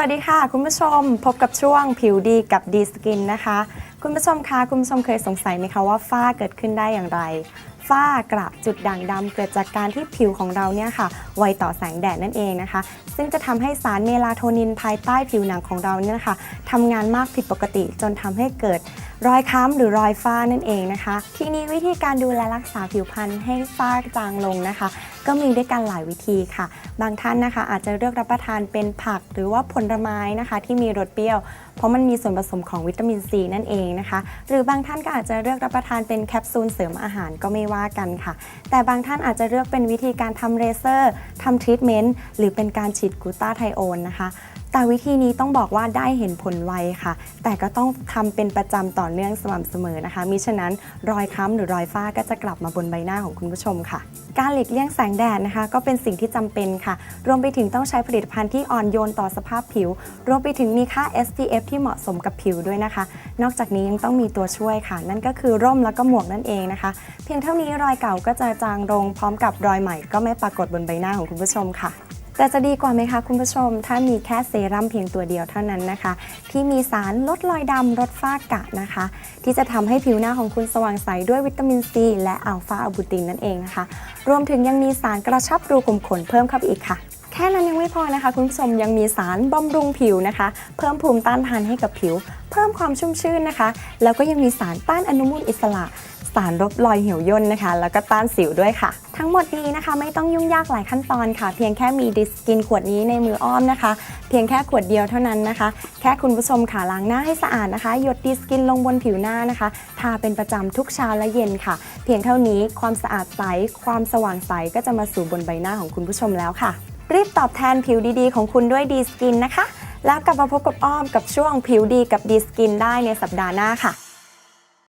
วัสดีค่ะ คุณผู้ชมพบกับช่วงผิวดีกับดีสกินนะคะ คุณผู้ชมคะคุณผู้ชมเคยสงสัยไหมคะว่าฝ้าเกิดขึ้นได้อย่างไรฝ้ากระจุดด่างดำเกิดจากการที่ผิวของเราเนี่ยค่ะไวต่อแสงแดดนั่นเองนะคะ ซึ่งจะทำให้สารเมลาโทนินภายใต้ผิวหนังของเราเนี่ยนะคะทำงานมากผิดปกติจนทำให้เกิดรอยค้ำหรือรอยฝ้านั่นเองนะคะ ทีนี้วิธีการดูแลรักษาผิวพรรณให้ฝ้าจางลงนะคะ ก็มีด้วยกันหลายวิธีค่ะ บางท่านนะคะ อาจจะเลือกรับประทานเป็นผักหรือว่าผลไม้นะคะ ที่มีรสเปรี้ยว เพราะมันมีส่วนผสมของวิตามินซีนั่นเองนะคะ หรือบางท่านก็อาจจะเลือกรับประทานเป็นแคปซูลเสริมอาหารก็ไม่ว่ากันค่ะ แต่บางท่านอาจจะเลือกเป็นวิธีการทำเลเซอร์ทำทรีทเมนต์หรือเป็นการฉีดกูต้าไทโอนนะคะ แต่วิธีนี้ต้องบอกว่าได้เห็นผลไวค่ะ แต่ก็ต้องทำเป็นประจำต่อเนื่องสม่ำเสมอนะคะ มิฉะนั้นรอยค้ำหรือรอยฝ้าก็จะกลับมาบนใบหน้าของคุณผู้ชมค่ะ การหลีกเลี่ยงแสงแดดนะคะ ก็เป็นสิ่งที่จำเป็นค่ะ รวมไปถึงต้องใช้ผลิตภัณฑ์ที่อ่อนโยนต่อสภาพผิว รวมไปถึงมีค่า SPF ที่เหมาะสมกับผิวด้วยนะคะ นอกจากนี้ยังต้องมีตัวช่วยค่ะ นั่นก็คือร่มแล้วก็หมวกนั่นเองนะคะ เพียงเท่านี้รอยเก่าก็จะจางลงพร้อมกับรอยใหม่ ก็ไม่ปรากฏบนใบหน้าของคุณผู้ชมค่ะ แต่จะดีกว่าไหมคะคุณผู้ชม ถ้ามีแค่เซรั่มเพียงตัวเดียวเท่านั้นนะคะ ที่มีสารลดรอยดำลดฝ้ากระนะคะ ที่จะทำให้ผิวหน้าของคุณสว่างใสด้วยวิตามินซีและอัลฟาอะบูตินนั่นเองนะคะ รวมถึงยังมีสารกระชับรูขุมขนเพิ่มเข้าไปอีกค่ะแค่นั้นยังไม่พอนะคะ คุณผู้ชมยังมีสารบำรุงผิวนะคะ เพิ่มภูมิต้านทานให้กับผิว เพิ่มความชุ่มชื่นนะคะ แล้วก็ยังมีสารต้านอนุมูลอิสระ สารลบรอยเหี่ยวย่นนะคะ แล้วก็ต้านสิวด้วยค่ะ ทั้งหมดนี้นะคะไม่ต้องยุ่งยากหลายขั้นตอนค่ะ เพียงแค่มีดิสกินขวดนี้ในมืออ้อมนะคะ เพียงแค่ขวดเดียวเท่านั้นนะคะ แค่คุณผู้ชมค่ะล้างหน้าให้สะอาดนะคะ หยดดิสกินลงบนผิวหน้านะคะ ทาเป็นประจำทุกเช้าและเย็นค่ะ เพียงเท่านี้ความสะอาดใส ความสว่างใสก็จะมาสู่บนใบหน้าของคุณผู้ชมแล้วค่ะ รีบตอบแทนผิวดีๆ ของคุณด้วยดีสกินนะคะ แล้วกลับมาพบกับอ้อมกับช่วงผิวดีกับดีสกินได้ในสัปดาห์หน้าค่ะ